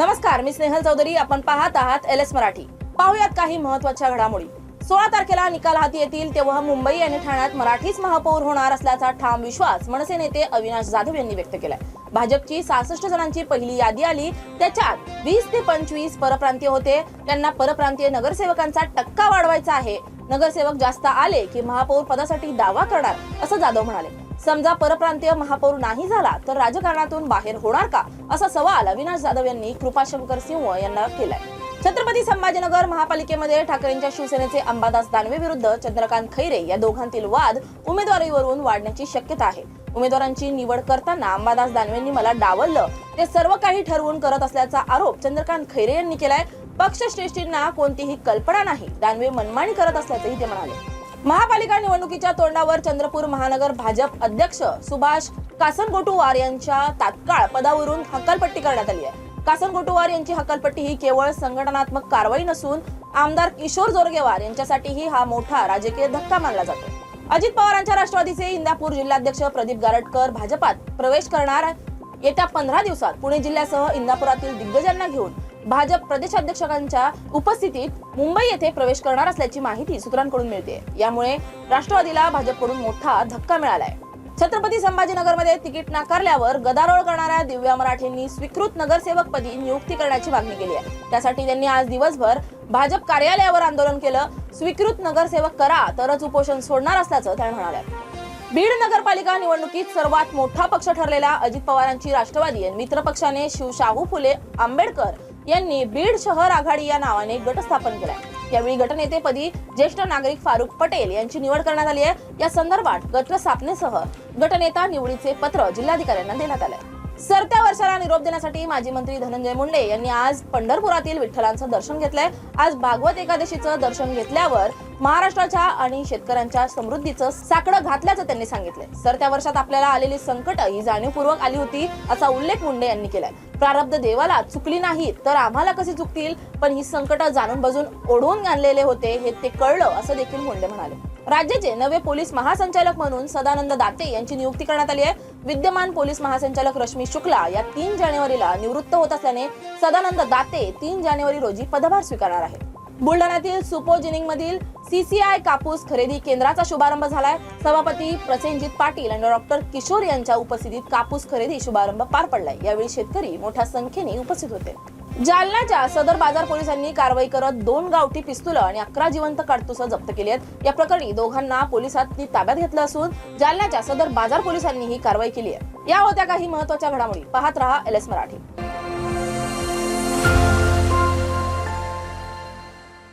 नमस्कार मी स्नेहल चौधरी. आपण पाहत आहात एल एस मराठी. पाहुयात काही महत्त्वाच्या घडामोडी. सोळा तारखेला निकाल हाती येतील तेव्हा मुंबई आणि ठाण्यात मराठीच महापौर होणार असल्याचा ठाम विश्वास मनसे नेते अविनाश जाधव यांनी व्यक्त केलाय. भाजपची सहासष्ट जणांची पहिली यादी आली त्याच्यात वीस ते पंचवीस परप्रांतीय होते. त्यांना परप्रांतीय नगरसेवकांचा टक्का वाढवायचा आहे. नगरसेवक जास्त आले की महापौर पदासाठी दावा करणार असं जाधव म्हणाले. समजा परप्रांतीय महापौर नाही झाला तर राजकारणातून बाहेर होणार का? असा सवाल अविनाश जाधव यांनी कृपाशंकर सिंह यांना केलाय. छत्रपती संभाजीनगर महापालिकेमध्ये ठाकरेंच्या शिवसेनेचे अंबादास दानवे विरुद्ध चंद्रकांत खैरे या दोघांतील वाद उमेदवारीवरून वाढण्याची शक्यता आहे. उमेदवारांची निवड करताना अंबादास दानवेंनी मला डावललं. ते सर्व काही ठरवून करत असल्याचा आरोप चंद्रकांत खैरे यांनी केलाय. पक्षश्रेष्ठींना कोणतीही कल्पना नाही. दानवे मनमानी करत असल्याचंही ते म्हणाले. महापालिका निवडणुकीच्या तोंडावर चंद्रपूर महानगर भाजप अध्यक्ष सुभाष कासनगोटुवार यांच्या तात्काळ पदावरून हकालपट्टी करण्यात आली आहे. कासनगोटुवार यांची हकालपट्टी ही केवळ संघटनात्मक कारवाई नसून आमदार किशोर जोरगेवार यांच्यासाठीही हा मोठा राजकीय धक्का मानला जातो. अजित पवारांच्या राष्ट्रवादीचे इंदापूर जिल्हाध्यक्ष प्रदीप गारटकर भाजपात प्रवेश करणार येत्या पंधरा दिवसात पुणे जिल्ह्यासह इंदापुरातील दिग्गजांना घेऊन भाजप प्रदेशाध्यक्षांच्या उपस्थितीत मुंबई येथे प्रवेश करणार असल्याची माहिती सूत्रांकडून मिळते. यामुळे राष्ट्रवादीला भाजपकडून मोठा धक्का मिळालाय. छत्रपती संभाजीनगरमध्ये तिकीट नाकारल्यावर गदारोळ करणाऱ्या दिव्या मराठेंनी स्वीकृत नगरसेवकपदी नियुक्ती करण्याची मागणी केली आहे. त्यासाठी त्यांनी आज दिवसभर भाजप कार्यालयावर आंदोलन केलं. स्वीकृत नगरसेवक करा तरच उपोषण सोडणार असल्याचं त्या म्हणाल्या. बीड नगरपालिका निवडणुकीत सर्वात मोठा पक्ष ठरलेला अजित पवारांची राष्ट्रवादी आणि मित्र पक्षाने शिवशाहू फुले आंबेडकर यांनी बीड शहर आघाडी या नावाने गट स्थापन केलाय. यावेळी गटनेतेपदी ज्येष्ठ नागरिक फारुख पटेल यांची निवड करण्यात आली आहे. या संदर्भात गट स्थापनेसह गटनेता निवडीचे पत्र जिल्हाधिकाऱ्यांना देण्यात आलंय. सरत्या वर्षाला निरोप देण्यासाठी माजी मंत्री धनंजय मुंडे यांनी आज पंढरपुरातील विठ्ठलांचं दर्शन घेतलंय. आज भागवत एकादशीचं दर्शन घेतल्यावर महाराष्ट्राच्या आणि शेतकऱ्यांच्या समृद्धीचं साकडं घातल्याचं त्यांनी सांगितलंय. सरत्या वर्षात आपल्याला आलेली संकट ही जाणीवपूर्वक आली होती असा उल्लेख मुंडे यांनी केलाय. प्रारब्ध देवाला चुकली नाही तर आम्हाला कशी चुकतील? पण ही संकट जाणून बजून ओढवून आणलेले होते हे ते कळलं असं देखील मुंडे म्हणाले. राज्याचे नवे पोलीस महासंचालक म्हणून सदानंद दाते यांची नियुक्ती करण्यात आली आहे. विद्यमान पोलीस महासंचालक रश्मी शुक्ला या तीन जानेवारीला निवृत्त होत असल्याने सदानंद दाते तीन जानेवारी रोजी पदभार स्वीकारणार आहेत. बुलढाण्यातील सुपोजिनिंग मधील सीसीआय कापूस खरेदी केंद्राचा शुभारंभ झालाय. सभापती प्रसेनजित पाटील आणि डॉक्टर किशोर यांच्या उपस्थितीत कापूस खरेदी शुभारंभ पार पडलाय. यावेळी शेतकरी मोठ्या संख्येने उपस्थित होते. जालन्याच्या सदर बाजार पोलिसांनी कारवाई करत दोन गावठी पिस्तुल आणि अकरा जिवंत काडतुसं जप्त केली आहेत. या प्रकरणी दोघांना पोलिसांनी ताब्यात घेतलं असून जालन्याच्या सदर बाजार पोलिसांनी ही कारवाई केली आहे. या होत्या काही महत्त्वाच्या घडामोडी. पाहत रहा एल एस मराठी.